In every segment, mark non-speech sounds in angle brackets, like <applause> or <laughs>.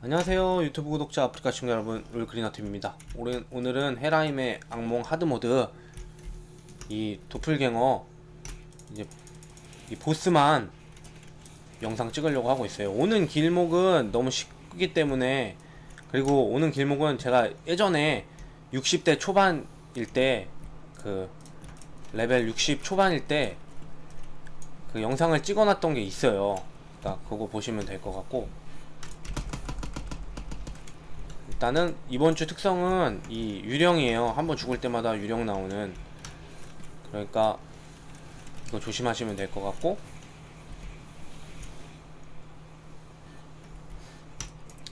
안녕하세요 유튜브 구독자 아프리카 시청자 여러분 롤그리너팀입니다. 오늘, 오늘은 헤라임의 악몽 하드모드 이 도플갱어 이제 이 보스만 영상 찍으려고 하고 있어요. 오는 길목은 너무 쉽기 때문에 그리고 오는 길목은 제가 예전에 60대 초반일 때 그 레벨 60 초반일 때 그 영상을 찍어놨던 게 있어요. 그러니까 그거 보시면 될 것 같고 일단은 이번 주 특성은 이 유령이에요. 한번 죽을 때마다 유령 나오는. 그러니까 이거 조심하시면 될 것 같고.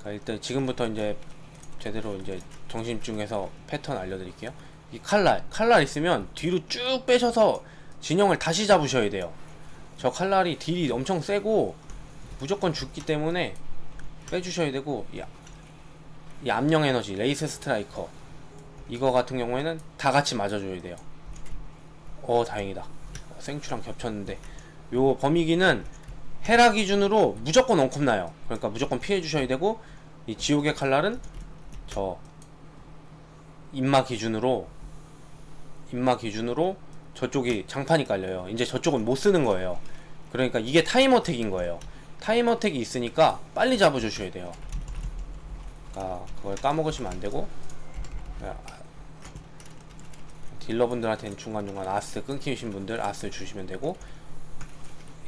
자, 일단 지금부터 이제 제대로 이제 정신 집중해서 패턴 알려드릴게요. 이 칼날, 칼날 있으면 뒤로 쭉 빼셔서 진영을 다시 잡으셔야 돼요. 저 칼날이 딜이 엄청 세고 무조건 죽기 때문에 빼주셔야 되고 이 이 암령 에너지, 레이스 스트라이커 이거 같은 경우에는 다 같이 맞아줘야 돼요. 어 다행이다. 어, 생추랑 겹쳤는데 요 범위기는 헤라 기준으로 무조건 원컵 나요. 그러니까 무조건 피해 주셔야 되고 이 지옥의 칼날은 저 인마 기준으로 인마 기준으로 저쪽이 장판이 깔려요. 이제 저쪽은 못 쓰는 거예요. 그러니까 이게 타임어택인 거예요. 타임어택이 있으니까 빨리 잡아주셔야 돼요. 아, 그걸 까먹으시면 안 되고. 아, 딜러분들한테는 중간중간 아스 끊기신 분들 아스 주시면 되고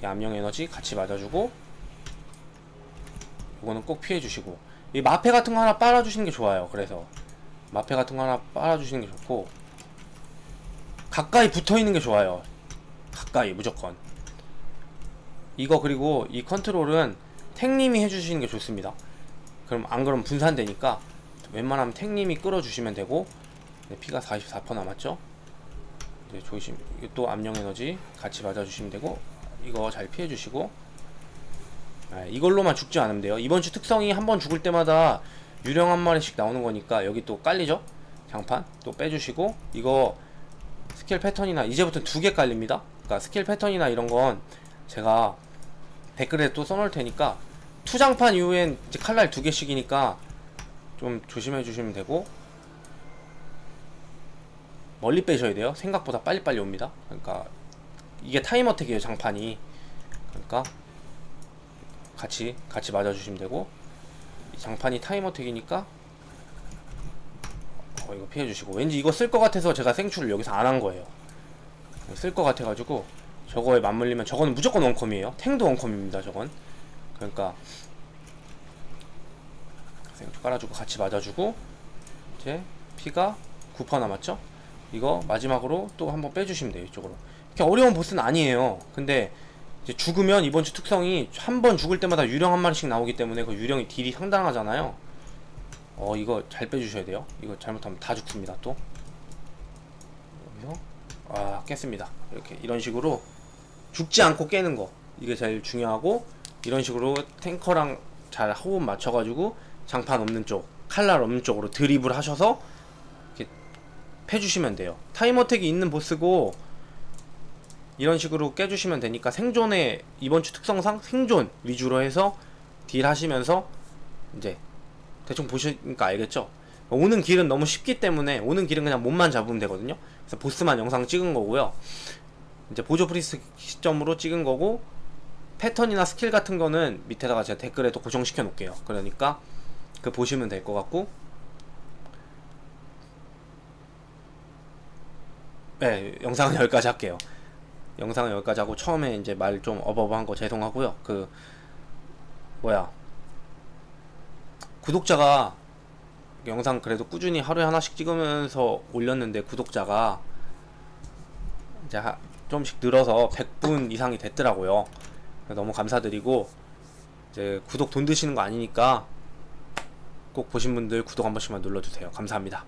이 암령 에너지 같이 맞아주고 이거는 꼭 피해 주시고. 이 마패 같은 거 하나 빨아주시는 게 좋아요 그래서. 마패 같은 거 하나 빨아주시는 게 좋고. 가까이 붙어 있는 게 좋아요. 가까이 무조건. 이거 그리고 이 컨트롤은 탱님이 해주시는 게 좋습니다 그럼 안 그러면 분산되니까 웬만하면 탱님이 끌어주시면 되고 네, 피가 44% 남았죠? 이제 조심. 이거 또 암령 에너지 같이 맞아주시면 되고 이거 잘 피해주시고. 아, 이걸로만 죽지 않으면 돼요. 이번 주 특성이 한 번 죽을 때마다 유령 한 마리씩 나오는 거니까 여기 또 깔리죠? 장판? 또 빼주시고 이거 스킬 패턴이나 이제부터 두 개 깔립니다. 그러니까 스킬 패턴이나 이런 건 제가 댓글에 또 써놓을 테니까 투장판 이후엔 이제 칼날 두 개씩이니까 좀 조심해 주시면 되고 멀리 빼셔야 돼요. 생각보다 빨리빨리 옵니다. 그러니까 이게 타임어택이에요, 장판이. 그러니까 같이 같이 맞아 주시면 되고 이 장판이 타임어택이니까 어 이거 피해 주시고 왠지 이거 쓸 것 같아서 제가 생출을 여기서 안 한 거예요. 쓸 것 같아 가지고 저거에 맞물리면 저거는 무조건 원컴이에요. 탱도 원컴입니다, 저건. 그러니까 깔아주고 같이 맞아주고 이제 피가 9% 남았죠? 이거 마지막으로 또 한번 빼주시면 돼요 이쪽으로. 이렇게 어려운 보스는 아니에요. 근데 이제 죽으면 이번 주 특성이 한 번 죽을 때마다 유령 한 마리씩 나오기 때문에 그 유령이 딜이 상당하잖아요. 어 이거 잘 빼주셔야 돼요. 이거 잘못하면 다 죽습니다 또. 아 깼습니다. 이렇게 이런 식으로 죽지 않고 깨는 거. 이게 제일 중요하고 이런 식으로 탱커랑 잘 호흡 맞춰가지고 장판 없는 쪽 칼날 없는 쪽으로 드립을 하셔서 이렇게 패주시면 돼요. 타임어택이 있는 보스고 이런 식으로 깨주시면 되니까 생존의 이번 주 특성상 생존 위주로 해서 딜 하시면서 이제 대충 보시니까 알겠죠? 오는 길은 너무 쉽기 때문에 오는 길은 그냥 몸만 잡으면 되거든요. 그래서 보스만 영상 찍은 거고요. 이제 보조 프리스 시점으로 찍은 거고 패턴이나 스킬 같은 거는 밑에다가 제가 댓글에 또 고정시켜 놓을게요. 그러니까 그 보시면 될 것 같고. 네 영상은 <laughs> 여기까지 할게요. 영상은 여기까지 하고 처음에 이제 말 좀 어버버한 거 죄송하고요. 그 뭐야? 구독자가 영상 그래도 꾸준히 하루에 하나씩 찍으면서 올렸는데 구독자가 이제 하, 좀씩 늘어서 100분 이상이 됐더라고요 너무 감사드리고 이제 구독 돈 드시는 거 아니니까 꼭 보신 분들 구독 한 번씩만 눌러주세요. 감사합니다.